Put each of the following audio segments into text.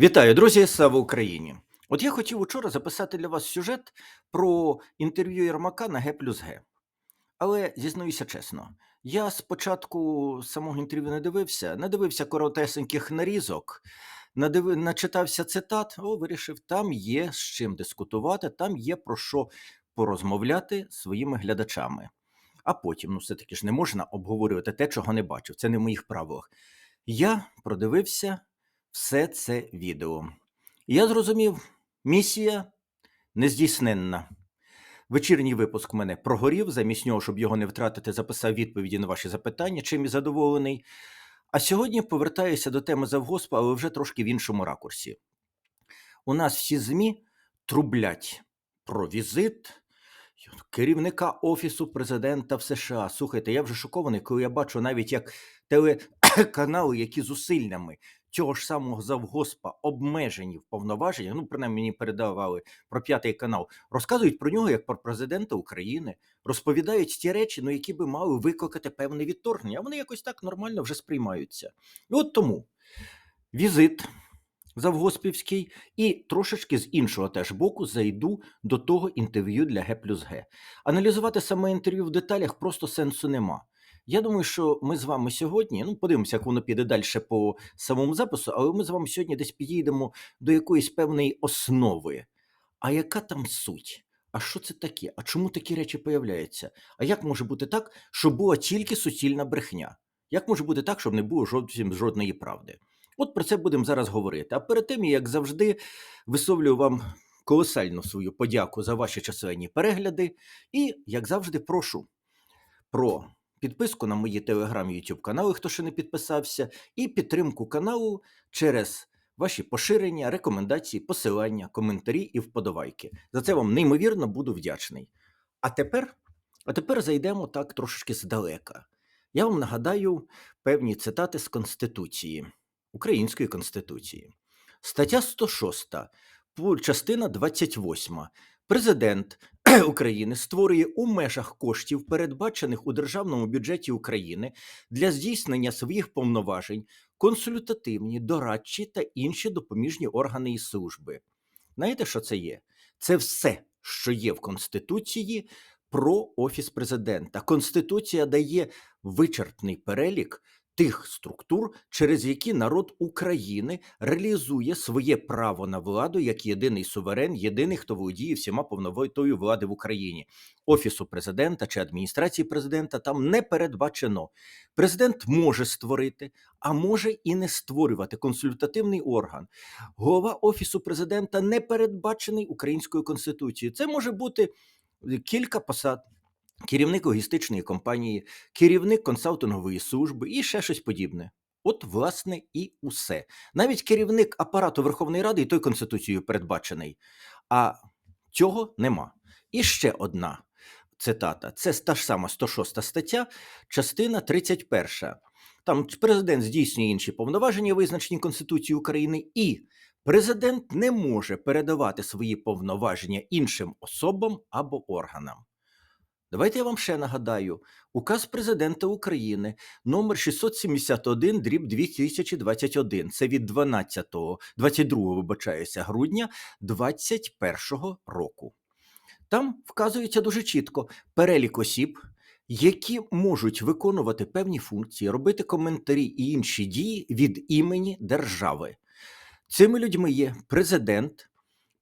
Вітаю, друзі! Слава Україні! От я хотів учора записати для вас сюжет про інтерв'ю Єрмака на Г плюс Г. Але зізнаюся чесно, я спочатку самого інтерв'ю не дивився, не дивився коротесеньких нарізок, надиви, начитався цитат, о, вирішив, там є з чим дискутувати, там є про що порозмовляти своїми глядачами. А потім, ну, все-таки ж не можна обговорювати те, чого не бачив. Це не в моїх правилах. Я продивився все це відео. І я зрозумів, місія нездійсненна. Вечірній випуск мене прогорів, замість нього, щоб його не втратити, записав відповіді на ваші запитання, чим і задоволений. А сьогодні повертаюся до теми завгоспа, але вже трошки в іншому ракурсі. У нас всі ЗМІ трублять про візит керівника Офісу президента в США. Слухайте, я вже шокований, коли я бачу навіть як телеканали, які зусиллями цього ж самого завгоспа обмежені в повноваженнях, ну принаймні мені передавали про п'ятий канал, розказують про нього як про президента України, розповідають ті речі, ну які би мали викликати певне відторгнення, вони якось так нормально вже сприймаються. І от тому візит завгоспівський, і трошечки з іншого теж боку зайду до того інтерв'ю для Г плюс Г. Аналізувати саме інтерв'ю в деталях просто сенсу нема. Я думаю, що ми з вами сьогодні, ну подивимося, як воно піде далі по самому запису, але ми з вами сьогодні десь підійдемо до якоїсь певної основи. А яка там суть? А що це таке? А чому такі речі появляються? А як може бути так, щоб була тільки суцільна брехня? Як може бути так, щоб не було зовсім жодної правди? От про це будемо зараз говорити. А перед тим, як завжди, висловлюю вам колосальну свою подяку за ваші численні перегляди. І, як завжди, прошу про підписку на мої телеграм YouTube канали, хто ще не підписався, і підтримку каналу через ваші поширення, рекомендації, посилання, коментарі і вподобайки. За це вам неймовірно буду вдячний. А тепер, а тепер зайдемо так трошечки здалека. Я вам нагадаю певні цитати з Конституції, Української Конституції. Стаття 106, частина 28. Президент України створює у межах коштів, передбачених у державному бюджеті України для здійснення своїх повноважень, консультативні, дорадчі та інші допоміжні органи і служби. Знаєте, що це є? Це все, що є в Конституції про Офіс президента. Конституція дає вичерпний перелік тих структур, через які народ України реалізує своє право на владу як єдиний суверен, єдиний, хто володіє всіма повновитою влади в Україні. Офісу президента чи адміністрації президента там не передбачено. Президент може створити, а може і не створювати консультативний орган. Голова офісу президента не передбачений українською конституцією. Це може бути кілька посад керівник логістичної компанії, керівник консалтингової служби і ще щось подібне. От, власне, і усе. Навіть керівник апарату Верховної Ради і той Конституцією передбачений, а цього нема. І ще одна цитата: це та ж сама 106 стаття, частина 31. Там президент здійснює інші повноваження, визначені Конституцією України, і президент не може передавати свої повноваження іншим особам або органам. Давайте я вам ще нагадаю: Указ президента України номер 671 дріб 2021. Це від 12 22 вибачаюся, грудня 2021 року. Там вказується дуже чітко перелік осіб, які можуть виконувати певні функції, робити коментарі і інші дії від імені держави. Цими людьми є президент,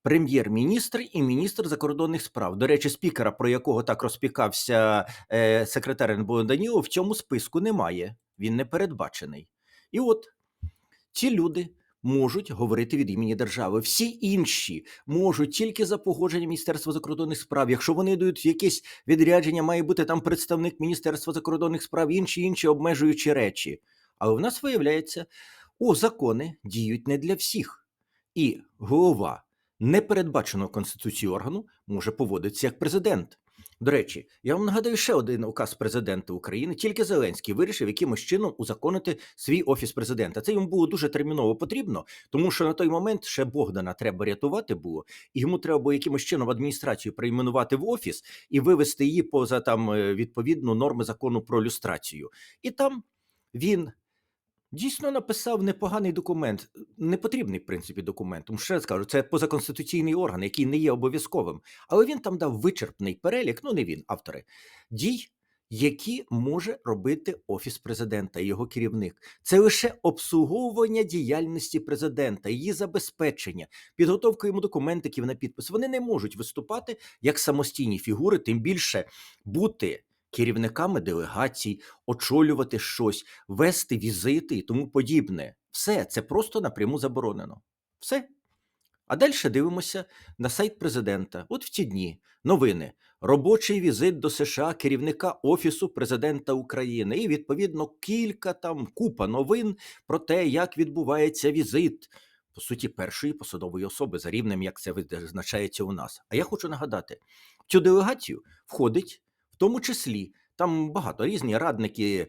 прем'єр-міністр і міністр закордонних справ. До речі, спікера, про якого так розпікався е, секретар НБО Данілов, в цьому списку немає. Він не передбачений. І от ці люди. Можуть говорити від імені держави. Всі інші можуть тільки за погодженням Міністерства закордонних справ. Якщо вони в якесь відрядження, має бути там представник Міністерства закордонних справ, інші інші обмежуючі речі. Але в нас виявляється, о, закони діють не для всіх. І голова непередбаченого Конституцією органу може поводитися як президент. До речі, я вам нагадаю ще один указ президента України. Тільки Зеленський вирішив якимось чином узаконити свій офіс президента. Це йому було дуже терміново потрібно, тому що на той момент ще Богдана треба рятувати було, і йому треба було якимось чином адміністрацію перейменувати в офіс і вивести її поза там е, відповідну норми закону про люстрацію. І там він дійсно написав непоганий документ, непотрібний, в принципі, документ. Тому що ще раз кажу, це позаконституційний орган, який не є обов'язковим. Але він там дав вичерпний перелік, ну не він, автори, дій, які може робити Офіс президента і його керівник. Це лише обслуговування діяльності президента, її забезпечення, підготовка йому документиків на підпис. Вони не можуть виступати як самостійні фігури, тим більше бути керівниками делегацій, очолювати щось, вести візити і тому подібне. Все це просто напряму заборонено. Все. А далі дивимося на сайт президента. От в ці дні новини. Робочий візит до США керівника Офісу президента України. І відповідно кілька там купа новин про те, як відбувається візит. По суті, першої посадової особи за рівнем, як це визначається у нас. А я хочу нагадати, в цю делегацію входить тому числі там багато різні радники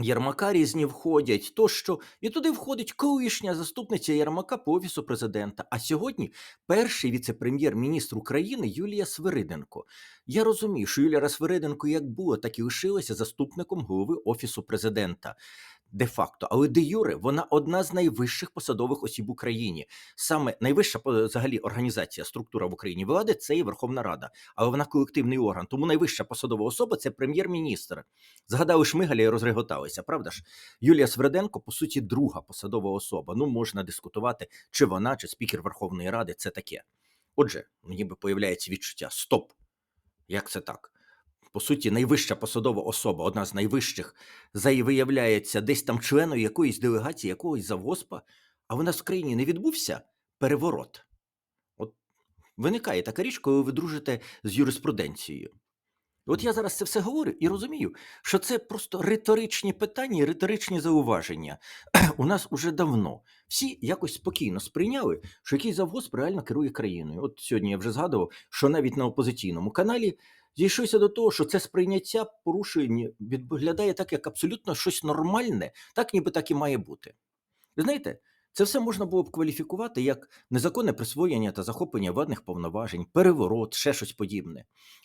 Єрмака різні входять, тощо, і туди входить колишня заступниця Єрмака по офісу президента. А сьогодні перший віце-прем'єр-міністр України Юлія Свириденко. Я розумію, що Юлія Свириденко як було, так і лишилася заступником голови офісу президента. Де-факто, але де Юре, вона одна з найвищих посадових осіб в Україні. Саме найвища взагалі організація, структура в Україні влади це і Верховна Рада, але вона колективний орган. Тому найвища посадова особа це прем'єр-міністр. Згадали Шмигаля і розреготалися, правда ж? Юлія Сверденко, по суті, друга посадова особа. Ну, можна дискутувати, чи вона, чи спікер Верховної Ради це таке. Отже, мені би появляється відчуття: стоп! Як це так? По суті, найвища посадова особа, одна з найвищих, виявляється десь там членом якоїсь делегації, якогось завгоспа, а в нас в країні не відбувся переворот. От виникає така річ, коли ви дружите з юриспруденцією. От я зараз це все говорю і розумію, що це просто риторичні питання риторичні зауваження. У нас уже давно всі якось спокійно сприйняли, що якийсь завгосп реально керує країною. От сьогодні я вже згадував, що навіть на опозиційному каналі зійшлося до того, що це сприйняття порушення виглядає так, як абсолютно щось нормальне, так ніби так і має бути. Ви знаєте, це все можна було б кваліфікувати як незаконне присвоєння та захоплення владних повноважень, переворот, ще щось подібне.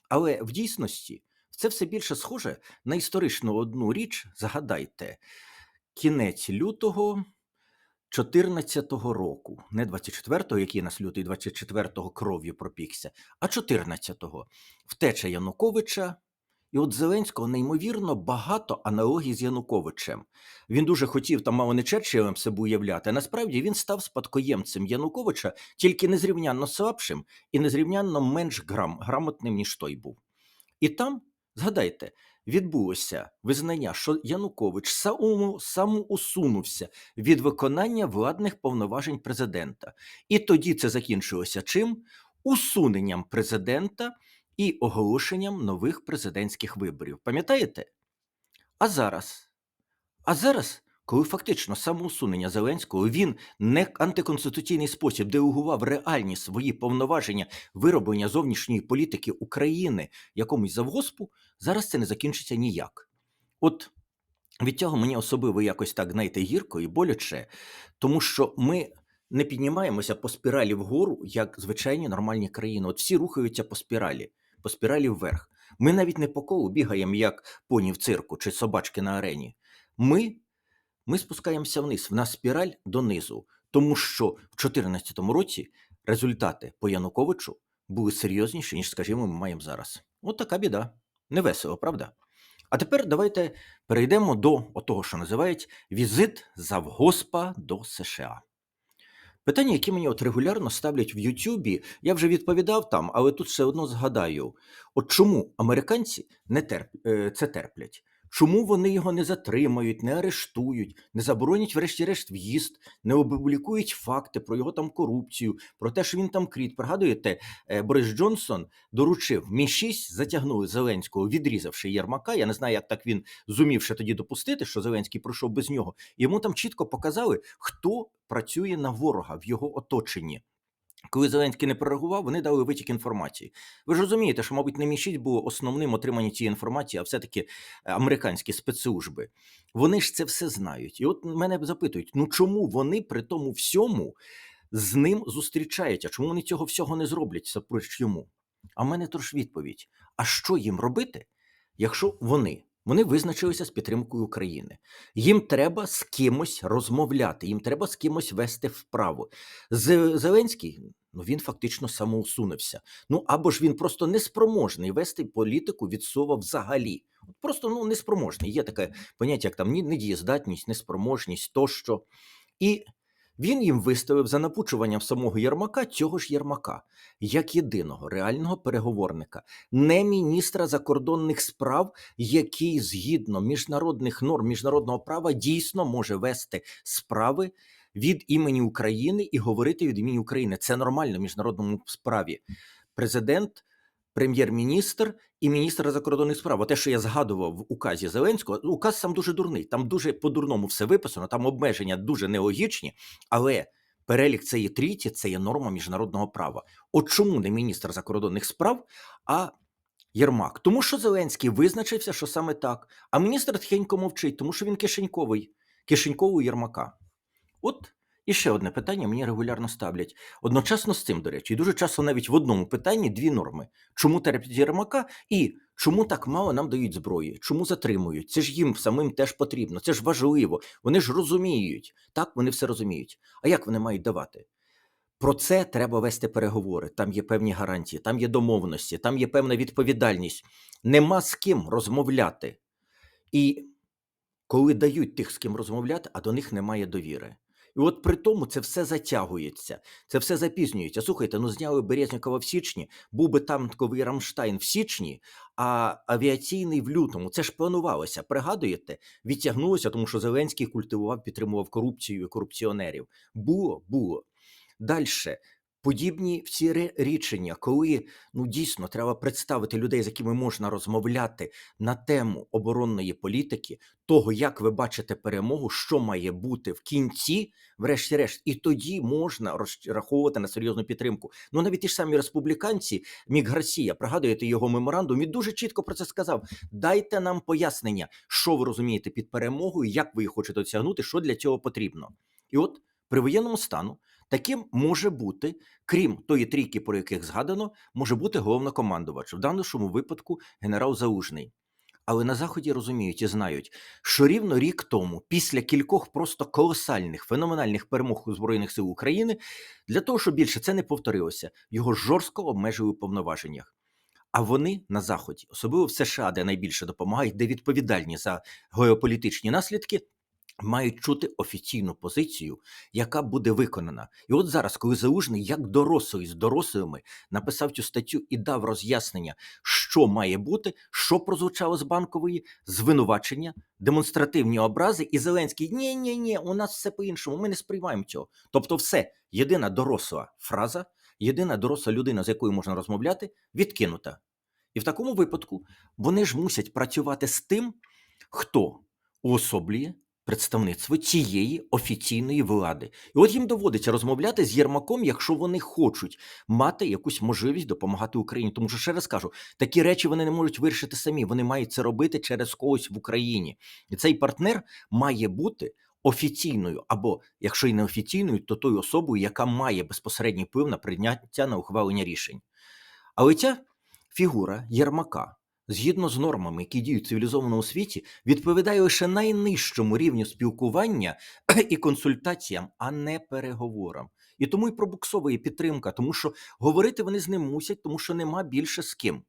Але в дійсності це все більше схоже на історичну одну річ. Згадайте, кінець лютого 14-го року, не 24-го, який нас лютий 24-го кров'ю пропікся, а 14-го втеча Януковича. І от Зеленського неймовірно багато аналогій з Януковичем. Він дуже хотів там мало не Черчиллем себе уявляти. А насправді він став спадкоємцем Януковича, тільки незрівнянно слабшим і незрівнянно менш грам, грамотним, ніж той був. І там, згадайте, відбулося визнання, що Янукович самоусунувся від виконання владних повноважень президента. І тоді це закінчилося чим? Усуненням президента і оголошенням нових президентських виборів. Пам'ятаєте? А зараз? А зараз, коли фактично самоусунення Зеленського він не антиконституційний спосіб делегував реальні свої повноваження вироблення зовнішньої політики України якомусь завгоспу, зараз це не закінчиться ніяк. От від цього мені особливо якось так, знаєте, гірко і боляче, тому що ми не піднімаємося по спіралі вгору, як звичайні нормальні країни. От всі рухаються по спіралі, по спіралі вверх. Ми навіть не по колу бігаємо, як поні в цирку чи собачки на арені. Ми, ми спускаємося вниз, в нас спіраль донизу, тому що в 2014 році результати по Януковичу були серйозніші, ніж, скажімо, ми маємо зараз. От така біда. Невесело, правда? А тепер давайте перейдемо до того, що називають візит завгоспа до США. Питання, які мені от регулярно ставлять в Ютубі, я вже відповідав там, але тут все одно згадаю: от чому американці не терп... е, це терплять? Чому вони його не затримають, не арештують, не заборонять, врешті-решт, в'їзд, не опублікують факти про його там корупцію, про те, що він там кріт. Пригадуєте, е, Борис Джонсон доручив Мі 6 затягнули Зеленського, відрізавши Єрмака. Я не знаю, як так він зумів ще тоді допустити, що Зеленський пройшов без нього. Йому там чітко показали, хто працює на ворога в його оточенні. Коли Зеленський не прореагував, вони дали витік інформації. Ви ж розумієте, що, мабуть, не мішіть було основним отримання цієї інформації, а все-таки е, американські спецслужби. Вони ж це все знають. І от мене запитують: ну чому вони при тому всьому з ним зустрічаються? Чому вони цього всього не зроблять сапроч йому? А в мене тож відповідь: а що їм робити, якщо вони Вони визначилися з підтримкою України. Їм треба з кимось розмовляти, їм треба з кимось вести вправу. Зеленський ну він фактично самоусунувся. Ну або ж він просто неспроможний вести політику від слова взагалі. Просто ну неспроможний. Є таке поняття, як там ні- недієздатність, неспроможність тощо. І він їм виставив за напучуванням самого Єрмака цього ж Єрмака, як єдиного реального переговорника, не міністра закордонних справ, який згідно міжнародних норм міжнародного права дійсно може вести справи від імені України і говорити від імені України. Це нормально в міжнародному справі. Президент, прем'єр-міністр і міністр закордонних справ. О Те, що я згадував в указі Зеленського, указ сам дуже дурний. Там дуже по-дурному все виписано, там обмеження дуже нелогічні, але. Перелік цієї трійці це є норма міжнародного права. От чому не міністр закордонних справ, а Єрмак? Тому що Зеленський визначився, що саме так. А міністр тихенько мовчить, тому що він кишеньковий, кишеньковий Єрмака. От і ще одне питання мені регулярно ставлять. Одночасно з цим, до речі, і дуже часто навіть в одному питанні дві норми: чому терплять Єрмака і чому так мало нам дають зброї? Чому затримують? Це ж їм самим теж потрібно, це ж важливо. Вони ж розуміють. Так, вони все розуміють. А як вони мають давати? Про це треба вести переговори. Там є певні гарантії, там є домовленості, там є певна відповідальність. Нема з ким розмовляти. І коли дають тих, з ким розмовляти, а до них немає довіри. І от при тому це все затягується, це все запізнюється. Слухайте, ну зняли Березнікова в січні, був би танковий Рамштайн в січні, а авіаційний в лютому. Це ж планувалося. Пригадуєте? Відтягнулося, тому що Зеленський культивував, підтримував корупцію і корупціонерів. Було, було. Далі. Подібні всі ре- рішення, коли ну дійсно треба представити людей, з якими можна розмовляти на тему оборонної політики, того, як ви бачите перемогу, що має бути в кінці, врешті-решт, і тоді можна розраховувати на серйозну підтримку. Ну навіть ті ж самі республіканці, Мік Гарсія, пригадуєте його меморандум, він дуже чітко про це сказав: дайте нам пояснення, що ви розумієте під перемогою, як ви її хочете досягнути, що для цього потрібно. І от при воєнному стану таким може бути, крім тої трійки, про яких згадано, може бути головнокомандувач, в даному випадку генерал Заужний. Але на заході розуміють і знають, що рівно рік тому, після кількох просто колосальних феноменальних перемог у збройних сил України, для того, щоб більше це не повторилося, його жорстко обмежили у повноваженнях. А вони на заході, особливо в США, де найбільше допомагають, де відповідальні за геополітичні наслідки, мають чути офіційну позицію, яка буде виконана. І от зараз, коли Заужний, як дорослий з дорослими, написав цю статтю і дав роз'яснення, що має бути, що прозвучало з банкової, звинувачення, демонстративні образи, і Зеленський ні, ні, ні, у нас все по-іншому, ми не сприймаємо цього. Тобто, все, єдина доросла фраза, єдина доросла людина, з якою можна розмовляти, відкинута. І в такому випадку вони ж мусять працювати з тим, хто уособлює представництво цієї офіційної влади. І от їм доводиться розмовляти з Єрмаком, якщо вони хочуть мати якусь можливість допомагати Україні. Тому що ще раз кажу, такі речі вони не можуть вирішити самі. Вони мають це робити через когось в Україні. І цей партнер має бути. Офіційною, або якщо і не офіційною, то тою особою, яка має безпосередній вплив на прийняття на ухвалення рішень. Але ця фігура Єрмака, згідно з нормами, які діють в цивілізованому світі, відповідає лише найнижчому рівню спілкування і консультаціям, а не переговорам. І тому і пробуксовує підтримка, тому що говорити вони з ним мусять, тому що нема більше з ким.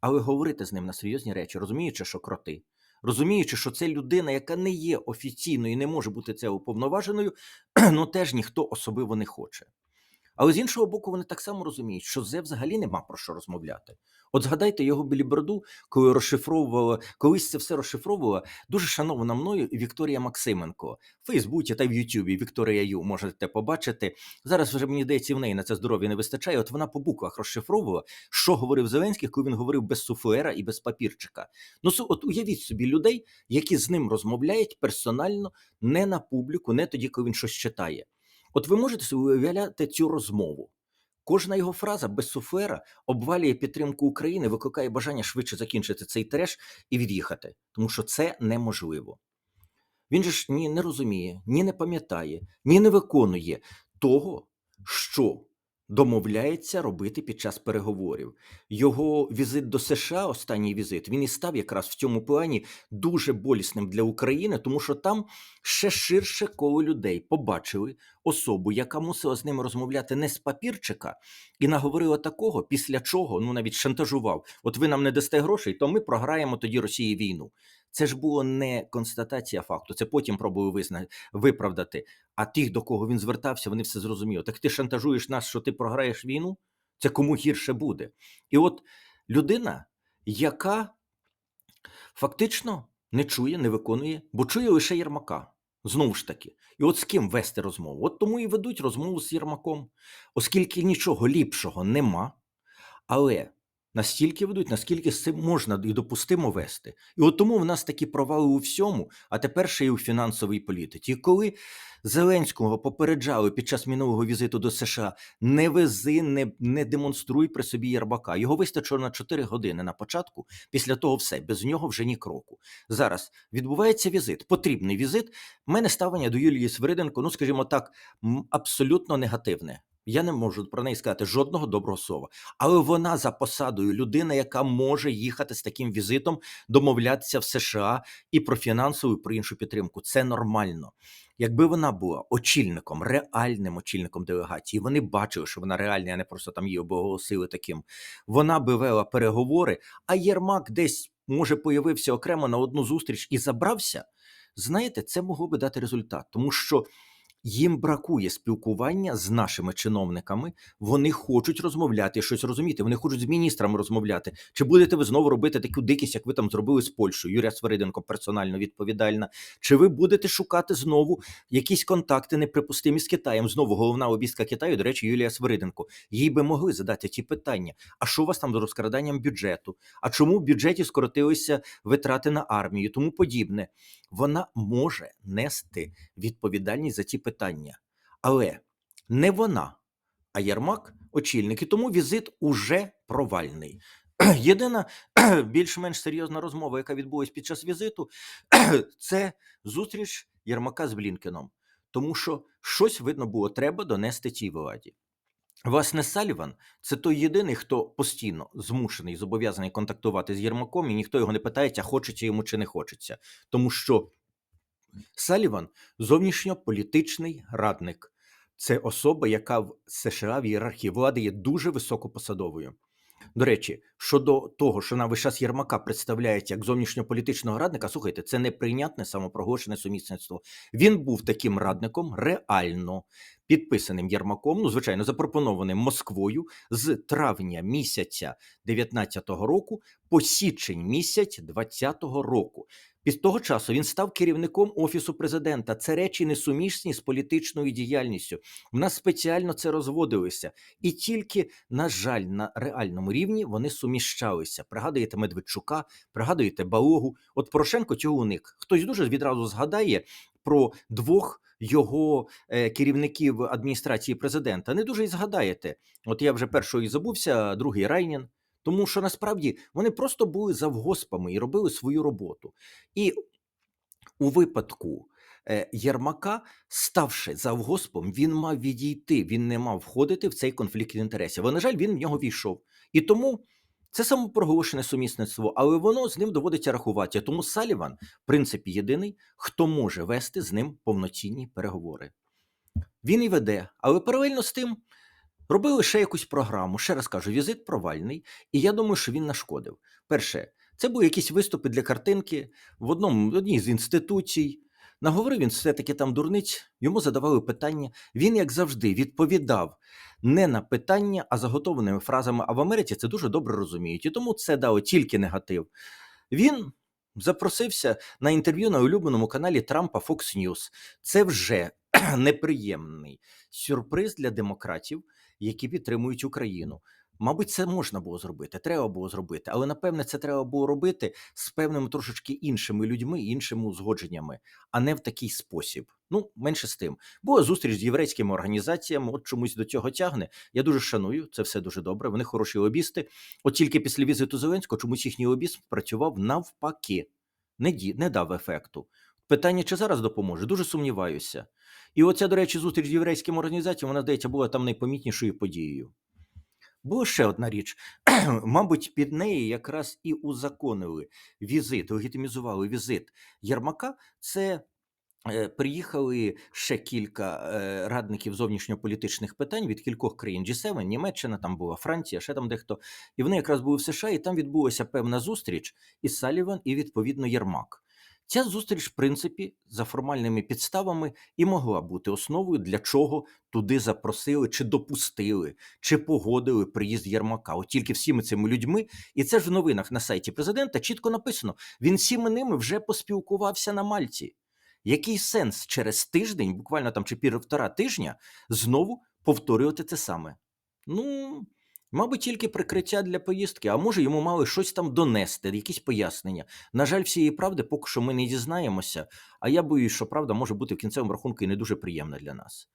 Але говорити з ним на серйозні речі, розуміючи, що кроти, розуміючи, що це людина, яка не є офіційною і не може бути це уповноваженою, ну теж ніхто особливо не хоче. Але з іншого боку, вони так само розуміють, що Зе взагалі нема про що розмовляти. От згадайте його біліберду, коли розшифровувала, колись це все розшифровувала дуже шанована мною Вікторія Максименко в Фейсбуці та в Ютубі. Вікторія Ю можете побачити. Зараз вже мені здається, в неї на це здоров'я не вистачає. От вона по буквах розшифровувала, що говорив Зеленський, коли він говорив без суфлера і без папірчика. Ну от уявіть собі людей, які з ним розмовляють персонально, не на публіку, не тоді, коли він щось читає. От ви можете собі уявляти цю розмову. Кожна його фраза без суфера обвалює підтримку України, викликає бажання швидше закінчити цей треш і від'їхати, тому що це неможливо. Він же ж ні не розуміє, ні не пам'ятає, ні не виконує того, що домовляється робити під час переговорів. Його візит до США, останній візит, він і став якраз в цьому плані дуже болісним для України, тому що там ще ширше коло людей побачили особу, яка мусила з ними розмовляти не з папірчика, і наговорила такого, після чого ну навіть шантажував: от ви нам не дасте грошей, то ми програємо тоді Росії війну. Це ж було не констатація факту, це потім пробую визна... виправдати. А тих, до кого він звертався, вони все зрозуміли. Так ти шантажуєш нас, що ти програєш війну? Це кому гірше буде. І от людина, яка фактично не чує, не виконує, бо чує лише Єрмака. Знову ж таки, і от з ким вести розмову? От тому і ведуть розмову з Єрмаком, оскільки нічого ліпшого нема, але настільки ведуть, наскільки з цим можна і допустимо вести. І от тому в нас такі провали у всьому, а тепер ще й у фінансовій політиці. І коли Зеленського попереджали під час минулого візиту до США, не вези, не, не демонструй при собі Єрбака. Його вистачило на 4 години на початку. Після того все, без нього вже ні кроку. Зараз відбувається візит, потрібний візит. У мене ставлення до Юлії Свириденко, ну скажімо так, абсолютно негативне. Я не можу про неї сказати жодного доброго слова. Але вона за посадою людина, яка може їхати з таким візитом, домовлятися в США і про фінансову, і про іншу підтримку. Це нормально. Якби вона була очільником, реальним очільником делегації, вони бачили, що вона реальна, а не просто там її обголосили таким. Вона би вела переговори, а Єрмак десь може появився окремо на одну зустріч і забрався. Знаєте, це могло би дати результат, тому що їм бракує спілкування з нашими чиновниками. Вони хочуть розмовляти, щось розуміти. Вони хочуть з міністрами розмовляти. Чи будете ви знову робити таку дикість, як ви там зробили з Польщею? Юрія Свириденко персонально відповідальна. Чи ви будете шукати знову якісь контакти неприпустимі з Китаєм? Знову головна обістка Китаю, до речі, Юлія Свириденко. Їй би могли задати ті питання. А що у вас там з розкраданням бюджету? А чому в бюджеті скоротилися витрати на армію? Тому подібне. Вона може нести відповідальність за ті питання, але не вона, а Єрмак очільник. І тому візит уже провальний. Єдина більш-менш серйозна розмова, яка відбулась під час візиту, це зустріч Єрмака з Блінкеном. Тому що щось видно було, треба донести цій владі. Власне, Саліван це той єдиний, хто постійно змушений зобов'язаний контактувати з Єрмаком, і ніхто його не питається, хочеться йому чи не хочеться. Тому що Саліван зовнішньополітичний радник. Це особа, яка в США в ієрархії влади є дуже високопосадовою. До речі, щодо того, що на весь час Єрмака представляють як зовнішньополітичного радника, слухайте, це неприйнятне самопроголошене сумісництво. Він був таким радником реально підписаним Єрмаком, ну звичайно, запропонованим Москвою з травня місяця 19-го року по січень місяць 20-го року. Під того часу він став керівником офісу президента. Це речі несумісні з політичною діяльністю. В нас спеціально це розводилося, і тільки, на жаль, на реальному рівні вони суміщалися. Пригадуєте Медведчука, пригадуєте Балогу. От Порошенко цього уник. Хтось дуже відразу згадає про двох. Його е, керівників адміністрації президента не дуже й згадаєте. От я вже першого і забувся, другий Райнін. Тому що насправді вони просто були завгоспами і робили свою роботу. І у випадку е, Єрмака, ставши завгоспом, він мав відійти, він не мав входити в цей конфлікт інтересів. Але, на жаль, він в нього війшов. І тому це самопроголошене сумісництво, але воно з ним доводиться рахувати. Тому Саліван, в принципі, єдиний, хто може вести з ним повноцінні переговори. Він і веде, але паралельно з тим. Робили ще якусь програму. Ще раз кажу, візит провальний, і я думаю, що він нашкодив. Перше, це були якісь виступи для картинки в одному в одній з інституцій. Наговорив він все-таки там дурниць, йому задавали питання. Він, як завжди, відповідав не на питання, а заготованими фразами. А в Америці це дуже добре розуміють. І тому це дало тільки негатив. Він запросився на інтерв'ю на улюбленому каналі Трампа Fox News. Це вже неприємний сюрприз для демократів які підтримують Україну. Мабуть, це можна було зробити, треба було зробити, але напевне це треба було робити з певними трошечки іншими людьми, іншими узгодженнями, а не в такий спосіб. Ну, менше з тим. Була зустріч з єврейськими організаціями, от чомусь до цього тягне. Я дуже шаную, це все дуже добре. Вони хороші лобісти. От тільки після візиту Зеленського чомусь їхній лобіст працював навпаки, не ді, не дав ефекту. Питання, чи зараз допоможе, дуже сумніваюся. І оця, до речі, зустріч з єврейськими організаціями, вона, здається, була там найпомітнішою подією. Була ще одна річ. Мабуть, під неї якраз і узаконили візит, легітимізували візит Єрмака. Це е, приїхали ще кілька е, радників зовнішньополітичних питань від кількох країн G7, Німеччина, там була Франція, ще там дехто. І вони якраз були в США, і там відбулася певна зустріч із Саліван і відповідно Єрмак. Ця зустріч, в принципі, за формальними підставами і могла бути основою, для чого туди запросили, чи допустили, чи погодили приїзд Єрмака. От тільки всіми цими людьми, і це ж в новинах на сайті президента чітко написано: він всіми ними вже поспілкувався на Мальті. Який сенс через тиждень, буквально там чи півтора тижня, знову повторювати це саме? Ну, мабуть, тільки прикриття для поїздки, а може йому мали щось там донести, якісь пояснення. На жаль, всієї правди поки що ми не дізнаємося, а я боюсь, що правда може бути в кінцевому рахунку і не дуже приємна для нас.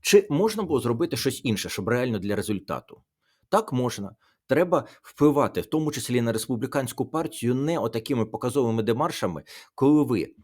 Чи можна було зробити щось інше, щоб реально для результату? Так можна. Треба впливати, в тому числі на республіканську партію, не отакими показовими демаршами, коли ви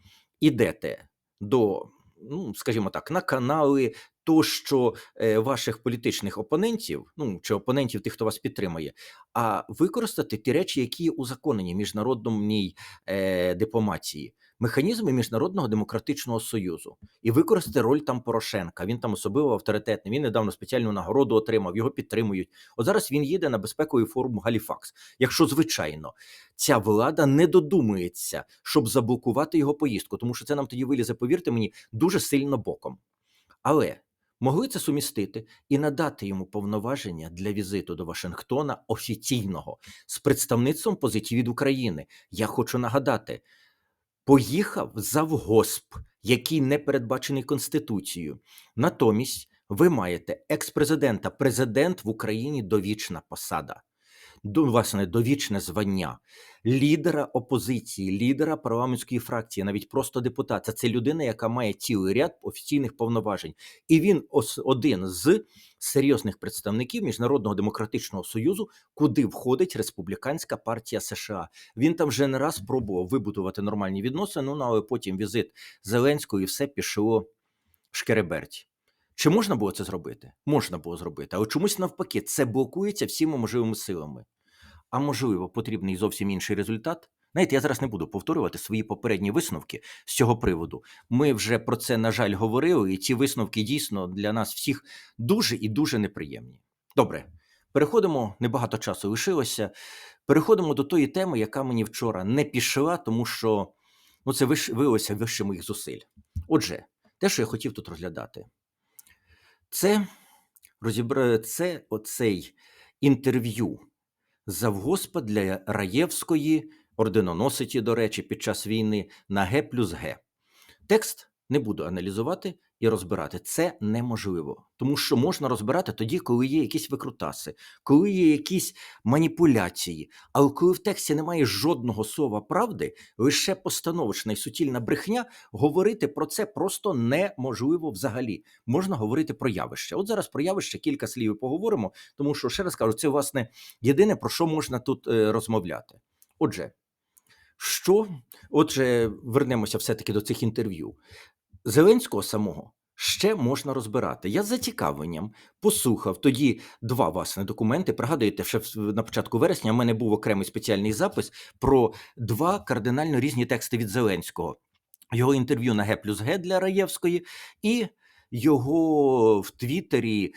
ідете до, ну скажімо так, на канали тощо е, ваших політичних опонентів, ну чи опонентів тих, хто вас підтримує, а використати ті речі, які узаконені міжнародній е, дипломатії, механізми міжнародного демократичного союзу, і використати роль там Порошенка. Він там особливо авторитетний. Він недавно спеціальну нагороду отримав, його підтримують. От зараз він їде на безпековий форум Галіфакс. Якщо звичайно ця влада не додумується, щоб заблокувати його поїздку, тому що це нам тоді вилізе, повірте мені, дуже сильно боком. Але могли це сумістити і надати йому повноваження для візиту до Вашингтона офіційного з представництвом позиції від України. Я хочу нагадати, поїхав завгосп, який не передбачений Конституцією. Натомість ви маєте екс-президента, президент в Україні довічна посада, до, власне, довічне звання лідера опозиції, лідера парламентської фракції, навіть просто депутата. Це людина, яка має цілий ряд офіційних повноважень, і він один з серйозних представників міжнародного демократичного союзу, куди входить республіканська партія США. Він там вже не раз пробував вибудувати нормальні відносини. Ну але потім візит Зеленського і все пішло шкереберть. Чи можна було це зробити? Можна було зробити, але чомусь навпаки, це блокується всіма можливими силами. А можливо, потрібний зовсім інший результат. Знаєте, я зараз не буду повторювати свої попередні висновки з цього приводу. Ми вже про це, на жаль, говорили, і ці висновки дійсно для нас всіх дуже і дуже неприємні. Добре, переходимо, небагато часу лишилося. Переходимо до тої теми, яка мені вчора не пішла, тому що ну, це виявилося вище моїх зусиль. Отже, те, що я хотів тут розглядати, це розібра... це оцей інтерв'ю завгоспа для Раєвської, орденоноситі, до речі, під час війни на Г плюс Г. Текст не буду аналізувати і розбирати. Це неможливо, тому що можна розбирати тоді, коли є якісь викрутаси, коли є якісь маніпуляції. Але коли в тексті немає жодного слова правди, лише постановочна і сутільна брехня, говорити про це просто неможливо взагалі. Можна говорити про явище. От зараз про явище кілька слів поговоримо, тому що ще раз кажу, це власне єдине про що можна тут е, розмовляти. Отже, що, отже, вернемося все-таки до цих інтерв'ю. Зеленського самого ще можна розбирати. Я з зацікавленням послухав тоді два власне документи. Пригадуєте, ще на початку вересня в мене був окремий спеціальний запис про два кардинально різні тексти від Зеленського. Його інтерв'ю на Г плюс Г для Раєвської і його в Твіттері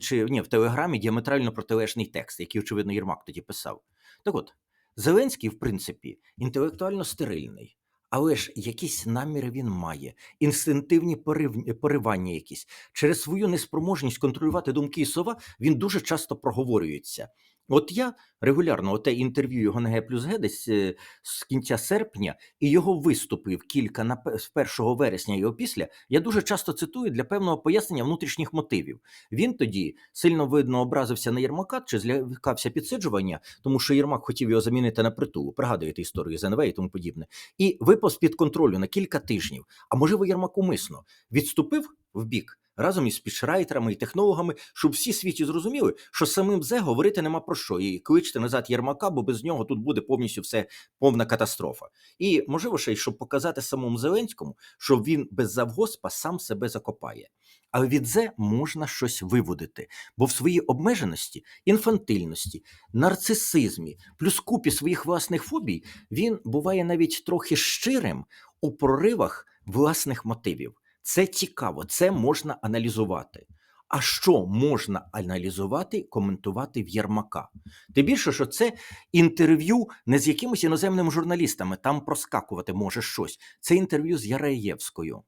чи ні, в Телеграмі діаметрально протилежний текст, який, очевидно, Єрмак тоді писав. Так от, Зеленський, в принципі, інтелектуально стерильний. Але ж якісь наміри він має, інстинктивні порив... поривання якісь. Через свою неспроможність контролювати думки і слова він дуже часто проговорюється. От я регулярно оте інтерв'ю його на Г плюс Г десь е, з кінця серпня, і його виступи в кілька на з 1 вересня і опісля, я дуже часто цитую для певного пояснення внутрішніх мотивів. Він тоді сильно видно образився на Єрмака чи злякався підсиджування, тому що Єрмак хотів його замінити на притулу. Пригадуєте історію з і тому подібне. І випав з під контролю на кілька тижнів. А можливо, Єрмак умисно відступив в бік разом із спічрайтерами і технологами, щоб всі світі зрозуміли, що самим зе говорити нема про що. І кличте назад Єрмака, бо без нього тут буде повністю все повна катастрофа. І можливо, ще й щоб показати самому Зеленському, що він без завгоспа сам себе закопає. Але від зе можна щось виводити, бо в своїй обмеженості, інфантильності, нарцисизмі, плюс купі своїх власних фобій, він буває навіть трохи щирим у проривах власних мотивів. Це цікаво, це можна аналізувати. А що можна аналізувати, коментувати в Єрмака? Тим більше, що це інтерв'ю не з якимись іноземними журналістами, там проскакувати може щось. Це інтерв'ю з Яреєвською,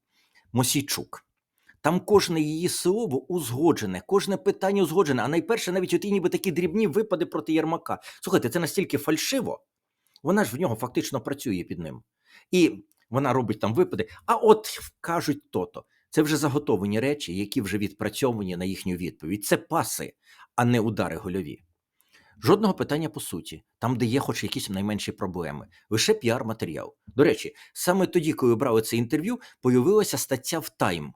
Мосійчук. Там кожне її слово узгоджене, кожне питання узгоджене. А найперше, навіть от і ніби такі дрібні випади проти Єрмака. Слухайте, це настільки фальшиво. Вона ж в нього фактично працює під ним. І вона робить там випади. А от кажуть то-то. Це вже заготовлені речі, які вже відпрацьовані на їхню відповідь. Це паси, а не удари гольові. Жодного питання по суті, там, де є хоч якісь найменші проблеми, лише піар-матеріал. До речі, саме тоді, коли брали це інтерв'ю, появилася стаття в Тайм.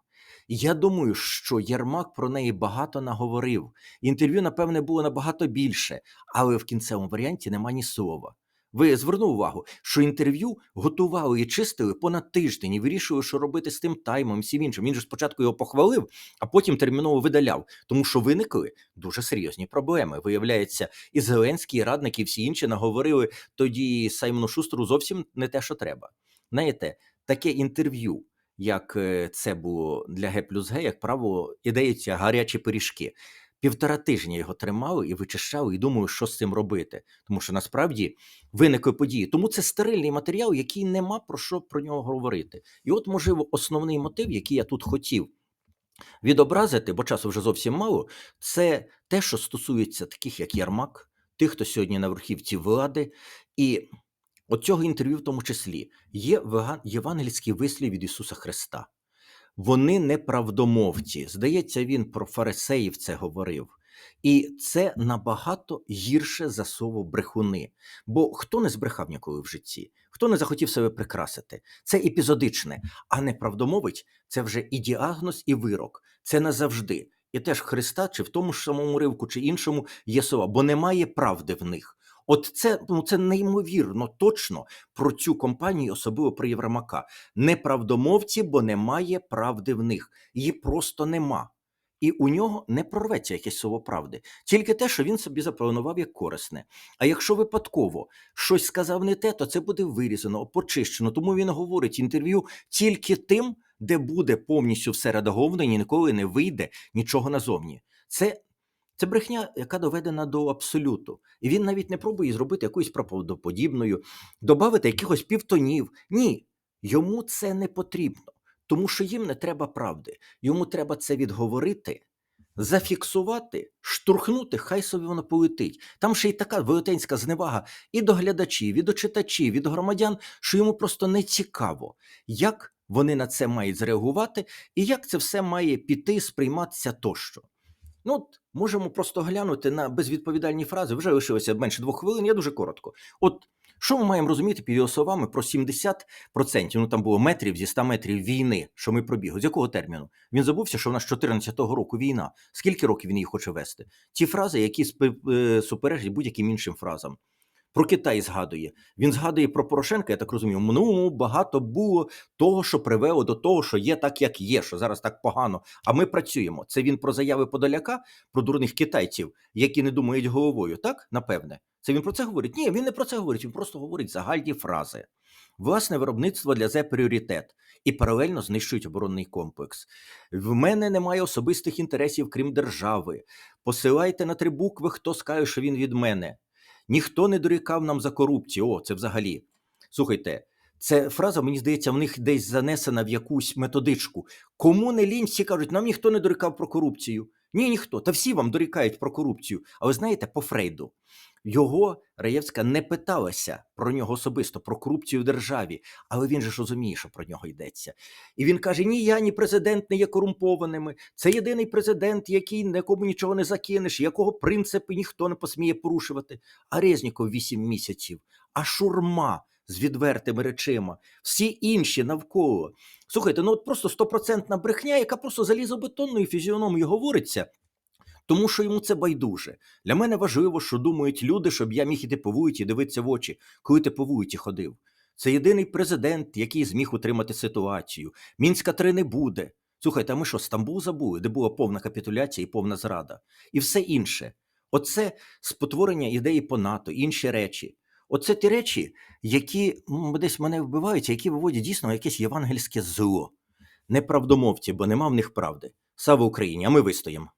Я думаю, що Єрмак про неї багато наговорив. Інтерв'ю, напевне, було набагато більше, але в кінцевому варіанті нема ні слова. Ви звернули увагу, що інтерв'ю готували і чистили понад тиждень і вирішували, що робити з тим таймом і всім іншим. Він же спочатку його похвалив, а потім терміново видаляв, тому що виникли дуже серйозні проблеми. Виявляється, і Зеленський, і радники, і всі інші наговорили тоді Саймону Шустеру зовсім не те, що треба. Знаєте, таке інтерв'ю, як е, це було для Г плюс Г, як правило, ідеються гарячі пиріжки. Півтора тижня його тримали і вичищали, і думаю, що з цим робити. Тому що насправді виникли події. Тому це стерильний матеріал, який нема про що про нього говорити. І от, можливо, основний мотив, який я тут хотів відобразити, бо часу вже зовсім мало, це те, що стосується таких, як Ярмак, тих, хто сьогодні на верхівці влади, і от цього інтерв'ю, в тому числі, є євангельський вислів від Ісуса Христа. Вони неправдомовці. Здається, він про фарисеїв це говорив. І це набагато гірше за слово брехуни. Бо хто не збрехав ніколи в житті, хто не захотів себе прикрасити, це епізодичне, а неправдомовець це вже і діагноз, і вирок. Це назавжди. І теж Христа, чи в тому ж самому ривку, чи іншому є слова, бо немає правди в них. От це ну це неймовірно точно про цю компанію, особливо про Євромака. Неправдомовці, бо немає правди в них. Її просто нема. І у нього не прорветься якесь слово правди, тільки те, що він собі запланував як корисне. А якщо випадково щось сказав не те, то це буде вирізано, почищено. Тому він говорить інтерв'ю тільки тим, де буде повністю все редаговано і ніколи не вийде нічого назовні. Це це брехня, яка доведена до абсолюту. І він навіть не пробує зробити якоюсь правдоподібною, додати якихось півтонів. Ні, йому це не потрібно, тому що їм не треба правди. Йому треба це відговорити, зафіксувати, штурхнути, хай собі воно полетить. Там ще й така велетенська зневага і до глядачів, і до читачів, і до громадян, що йому просто не цікаво, як вони на це мають зреагувати, і як це все має піти, сприйматися тощо. Ну, от можемо просто глянути на безвідповідальні фрази. Вже лишилося менше двох хвилин. Я дуже коротко. От що ми маємо розуміти під його словами про 70%, ну там було метрів зі 100 метрів війни, що ми пробігли. З якого терміну? Він забувся, що в нас з 14-го року війна. Скільки років він її хоче вести? Ті фрази, які е, суперечать будь-яким іншим фразам. Про Китай згадує. Він згадує про Порошенка, я так розумію. Минулому багато було того, що привело до того, що є так, як є, що зараз так погано. А ми працюємо. Це він про заяви Подоляка, про дурних китайців, які не думають головою. Так, напевне, це він про це говорить? Ні, він не про це говорить. Він просто говорить загальні фрази. Власне виробництво для ЗЕ пріоритет і паралельно знищують оборонний комплекс. В мене немає особистих інтересів, крім держави. Посилайте на три букви, хто скаже, що він від мене. Ніхто не дорікав нам за корупцію. О, це взагалі. Слухайте, це фраза, мені здається, в них десь занесена в якусь методичку. Кому не лінь, всі кажуть, нам ніхто не дорікав про корупцію. Ні, ніхто. Та всі вам дорікають про корупцію. А ви знаєте, по Фрейду. Його Раєвська не питалася про нього особисто, про корупцію в державі, але він же ж розуміє, що про нього йдеться. І він каже: ні, я, ні президент не є корумпованими. Це єдиний президент, який нікому нічого не закинеш, якого принципи ніхто не посміє порушувати. А Резніков 8 місяців, а шурма з відвертими речима, всі інші навколо. Слухайте, ну от просто стопроцентна брехня, яка просто залізобетонною фізіономією говориться. Тому що йому це байдуже. Для мене важливо, що думають люди, щоб я міг іти по вулиці і дивитися в очі, коли ти по вулиці ходив. Це єдиний президент, який зміг утримати ситуацію. Мінська 3 не буде. Слухайте, а ми що, Стамбул забули, де була повна капітуляція і повна зрада, і все інше. Оце спотворення ідеї по НАТО, інші речі. Оце ті речі, які десь мене вбиваються, які виводять дійсно якесь євангельське зло. Неправдомовці, бо нема в них правди. Слава Україні, а ми вистоїмо.